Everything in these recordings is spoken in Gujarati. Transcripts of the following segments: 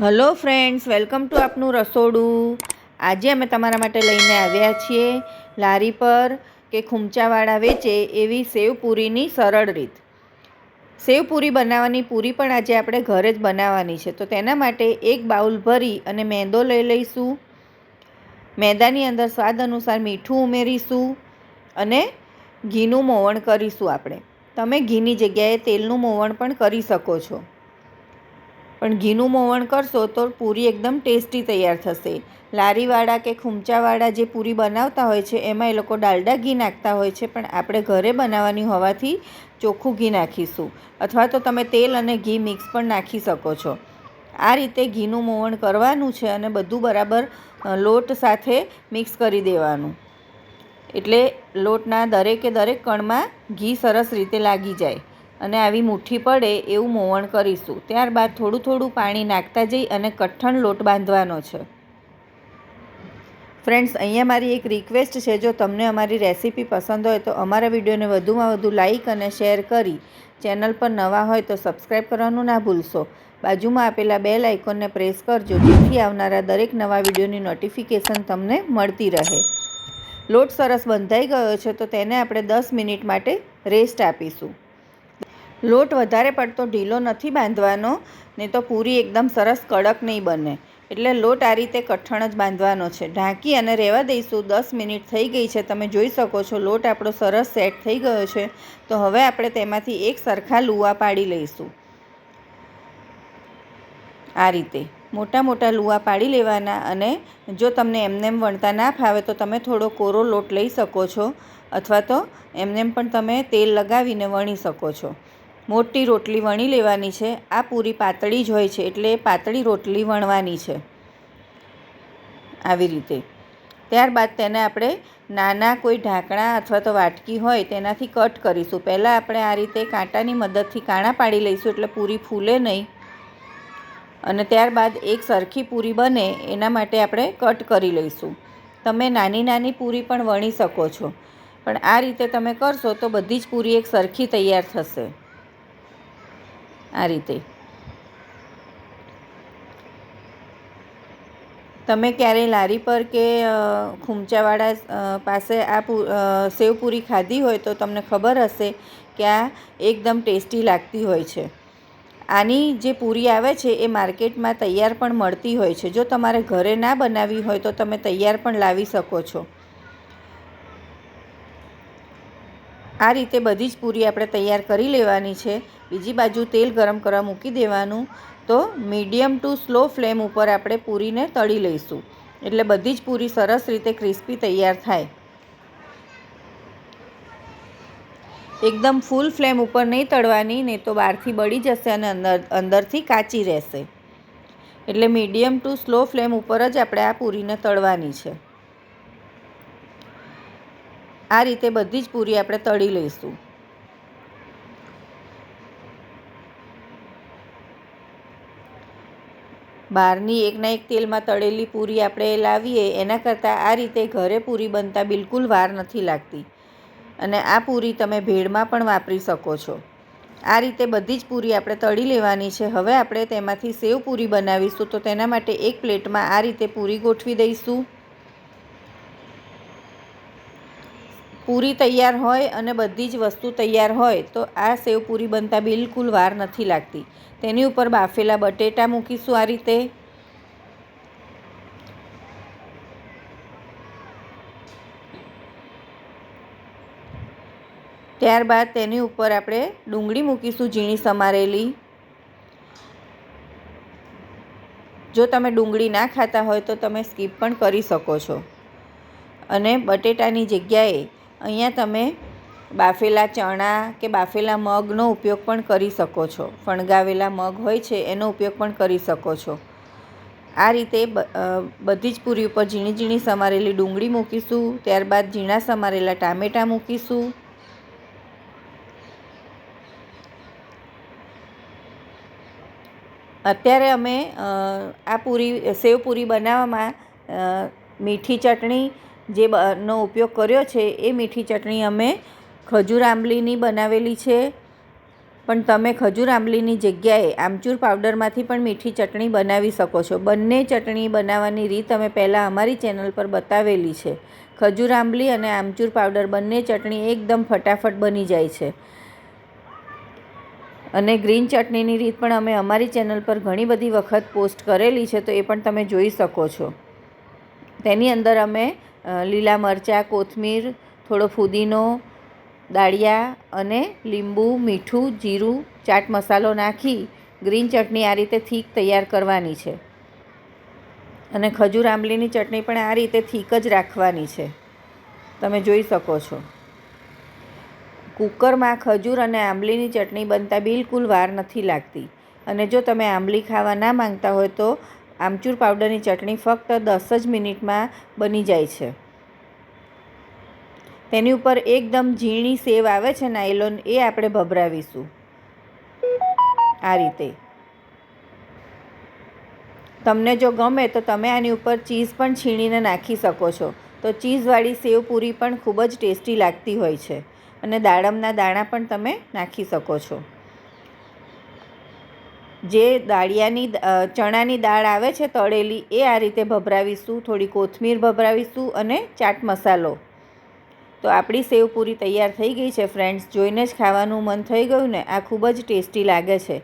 હલો ફ્રેન્ડ્સ, વેલકમ ટુ આપનું રસોડું. આજે અમે તમારા માટે લઈને આવ્યા છીએ લારી પર કે ખૂમચાવાળા વેચે એવી સેવ પૂરીની સરળ રીત. સેવપુરી બનાવવાની પૂરી પણ આજે આપણે ઘરે જ બનાવવાની છે. તો તેના માટે એક બાઉલ ભરી અને મેંદો લઈ લઈશું. મેંદાની અંદર સ્વાદ અનુસાર મીઠું ઉમેરીશું અને ઘીનું મોવણ કરીશું આપણે. તમે ઘીની જગ્યાએ તેલનું મોવણ પણ કરી શકો છો. પણ ઘીનું મોવણ કરશો તો પૂરી એકદમ ટેસ્ટી તૈયાર થશે. લારીવાળા કે ખૂમચાવાળા જે પૂરી બનાવતા હોય છે, એમાં એ લોકો ડાલડા ઘી નાખતા હોય છે, પણ આપણે ઘરે બનાવવાની હોવાથી ચોખ્ખું ઘી નાખીશું. અથવા તો તમે તેલ અને ઘી મિક્સ પણ નાખી શકો છો. આ રીતે ઘીનું મોવણ કરવાનું છે અને બધું બરાબર લોટ સાથે મિક્સ કરી દેવાનું. એટલે લોટના દરેકે દરેક કણમાં ઘી સરસ રીતે લાગી જાય. અને આવી મુઠ્ઠી પડે એવું મોવણ કરીશું. ત્યારબાદ થોડું થોડું પાણી નાખતા જઈ અને કઠણ લોટ બાંધવાનો છે. ફ્રેન્ડ્સ, અહીંયા મારી એક રિક્વેસ્ટ છે. જો તમને અમારી રેસીપી પસંદ હોય તો અમારા વિડીયોને વધુમાં વધુ લાઇક અને શેર કરી ચેનલ પર નવા હોય તો સબસ્ક્રાઈબ કરવાનું ના ભૂલશો. બાજુમાં આપેલા બે લાઇકોનને પ્રેસ કરજો, જેથી આવનારા દરેક નવા વિડીયોની નોટિફિકેશન તમને મળતી રહે. લોટ સરસ બંધાઈ ગયો છે, તો તેને આપણે દસ મિનિટ માટે રેસ્ટ આપીશું. લોટ વધારે પડતો ઢીલો નથી બાંધવાનો ને તો પૂરી એકદમ સરસ કડક નહીં બને. એટલે લોટ આ રીતે કઠણ જ બાંધવાનો છે. ઢાંકી અને રહેવા દઈશું. દસ મિનિટ થઈ ગઈ છે. તમે જોઈ શકો છો લોટ આપણો સરસ સેટ થઈ ગયો છે. તો હવે આપણે તેમાંથી એક સરખા લુવા પાડી લઈશું. આ રીતે. મોટા મોટા લુવા પાડી લેવાના અને જો તમને એમનેમ વણતા ના ફાવે તો તમે થોડો કોરો લોટ લઈ શકો છો. અથવા તો એમનેમ પણ તમે તેલ લગાવીને વણી શકો છો. મોટી રોટલી વણી લેવાની છે. આ પૂરી પાતળી જ હોય છે એટલે પાતળી રોટલી વણવાની છે. આવી રીતે. ત્યારબાદ તેને આપણે નાના કોઈ ઢાંકણા અથવા તો વાટકી હોય તેનાથી કટ કરીશું. પહેલાં આપણે આ રીતે કાંટાની મદદથી કાણા પાડી લઈશું એટલે પૂરી ફૂલે નહીં. અને ત્યારબાદ એક સરખી પૂરી બને એના માટે આપણે કટ કરી લઈશું. તમે નાની નાની પૂરી પણ વણી શકો છો. પણ આ રીતે તમે કરશો તો બધી જ પૂરી એક સરખી તૈયાર થશે. આ રીતે. તમે ક્યારેય લારી પર કે ખૂમચાવાળા પાસે આ સેવપૂરી ખાધી હોય તો તમને ખબર હશે કે આ એકદમ ટેસ્ટી લાગતી હોય છે. આની જે પૂરી આવે છે એ માર્કેટમાં તૈયાર પણ મળતી હોય છે. જો તમારે ઘરે ના બનાવવી હોય તો તમે તૈયાર પણ લાવી શકો છો. આ રીતે બધી જ પૂરી આપણે તૈયાર કરી લેવાની છે. બીજી બાજુ તેલ ગરમ કરવા મૂકી દેવાનું. તો મીડિયમ ટુ સ્લો ફ્લેમ ઉપર આપણે પૂરીને તળી લઈશું. એટલે બધી જ પૂરી સરસ રીતે ક્રિસ્પી તૈયાર થાય. એકદમ ફૂલ ફ્લેમ ઉપર નહીં તળવાની, નહીં તો બહારથી બળી જશે અને અંદર, અંદરથી કાચી રહેશે. એટલે મીડિયમ ટુ સ્લો ફ્લેમ ઉપર જ આપણે આ પૂરીને તળવાની છે. આ રીતે બધી જ પૂરી આપણે તળી લઈશું. બહારની એકના એક તેલમાં તળેલી પૂરી આપણે લાવીએ, એના કરતાં આ રીતે ઘરે પૂરી બનતા બિલકુલ વાર નથી લાગતી. અને આ પૂરી તમે ભેળમાં પણ વાપરી શકો છો. આ રીતે બધી જ પૂરી આપણે તળી લેવાની છે. હવે આપણે તેમાંથી સેવ પૂરી બનાવીશું, તો તેના માટે એક પ્લેટમાં આ રીતે પૂરી ગોઠવી દઈશું. પૂરી તૈયાર હોય અને બધી જ વસ્તુ તૈયાર હોય, તો આ સેવ પૂરી બનતા બિલકુલ વાર નથી લાગતી. તેની ઉપર બાફેલા બટેટા મૂકીશું આ રીતે. ત્યારબાદ તેની ઉપર આપણે ડુંગળી મૂકીશું ઝીણી સમારેલી. જો તમે ડુંગળી ના ખાતા હોય તો તમે સ્કીપ પણ કરી શકો છો. અને બટેટાની જગ્યાએ અહીંયા તમે બાફેલા ચણા કે બાફેલા મગનો ઉપયોગ પણ કરી શકો છો. ફણગાવેલા મગ હોય છે, એનો ઉપયોગ પણ કરી શકો છો. આ રીતે બધી જ પૂરી ઉપર ઝીણી ઝીણી સમારેલી ડુંગળી મૂકીશું, ત્યારબાદ ઝીણા સમારેલા ટામેટાં મૂકીશું. અત્યારે અમે આ પૂરી, સેવ પૂરી બનાવવામાં મીઠી ચટણી જે નો ઉપયોગ કર્યો છે, એ મીઠી ચટણી અમે ખજૂર આંબલીની બનાવેલી છે. પણ તમે ખજૂર આંબલીની જગ્યાએ આમચૂર પાવડરમાંથી પણ મીઠી ચટણી બનાવી શકો છો. બંને ચટણી બનાવવાની રીત અમે પહેલાં અમારી ચેનલ પર બતાવેલી છે. ખજૂર આંબલી અને આમચૂર પાવડર બંને ચટણી એકદમ ફટાફટ બની જાય છે. અને ગ્રીન ચટણીની રીત પણ અમે અમારી ચેનલ પર ઘણી બધી વખત પોસ્ટ કરેલી છે, તો એ પણ તમે જોઈ શકો છો. તેની અંદર અમે લીલા મરચાં, કોથમીર, થોડો ફુદીનો, દાળિયા અને લીંબુ, મીઠું, જીરું, ચાટ મસાલો નાખી ગ્રીન ચટણી આ રીતે થીક તૈયાર કરવાની છે. અને ખજૂર આંબલીની ચટણી પણ આ રીતે થીક જ રાખવાની છે. તમે જોઈ શકો છો. કુકરમાં ખજૂર અને આંબલીની ચટણી બનતા બિલકુલ વાર નથી લાગતી. અને જો તમે આંબલી ખાવા ના માંગતા હોય તો આમચૂર પાવડરની ચટણી ફક્ત દસ જ મિનિટમાં બની જાય છે. તેની ઉપર એકદમ ઝીણી સેવ આવે છે, નાયલોન, એ આપણે ભભરાવીશું. આ રીતે. તમને જો ગમે તો તમે આની ઉપર ચીઝ પણ છીણીને નાખી શકો છો. તો ચીઝવાળી સેવ પૂરી પણ ખૂબ જ ટેસ્ટી લાગતી હોય છે અને દાડમના દાણા પણ તમે નાખી શકો છો. જે દાળિયાની ચણાની દાળ આવે છે તળેલી, એ આ રીતે ભભરાવીશું. થોડી કોથમીર ભભરાવીશું અને ચાટ મસાલો. તો આપણી સેવ પૂરી તૈયાર થઈ ગઈ છે ફ્રેન્ડ્સ. જોઈને જ ખાવાનું મન થઈ ગયું ને, આ ખૂબ જ ટેસ્ટી લાગે છે.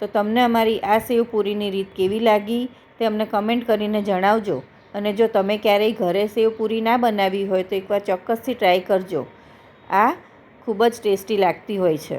તો તમને અમારી આ સેવ પૂરીની રીત કેવી લાગી તે અમને કમેન્ટ કરીને જણાવજો. અને જો તમે ક્યારેય ઘરે સેવ પૂરી ના બનાવી હોય તો એકવાર ચોક્કસથી ટ્રાય કરજો. આ ખૂબ જ ટેસ્ટી લાગતી હોય છે.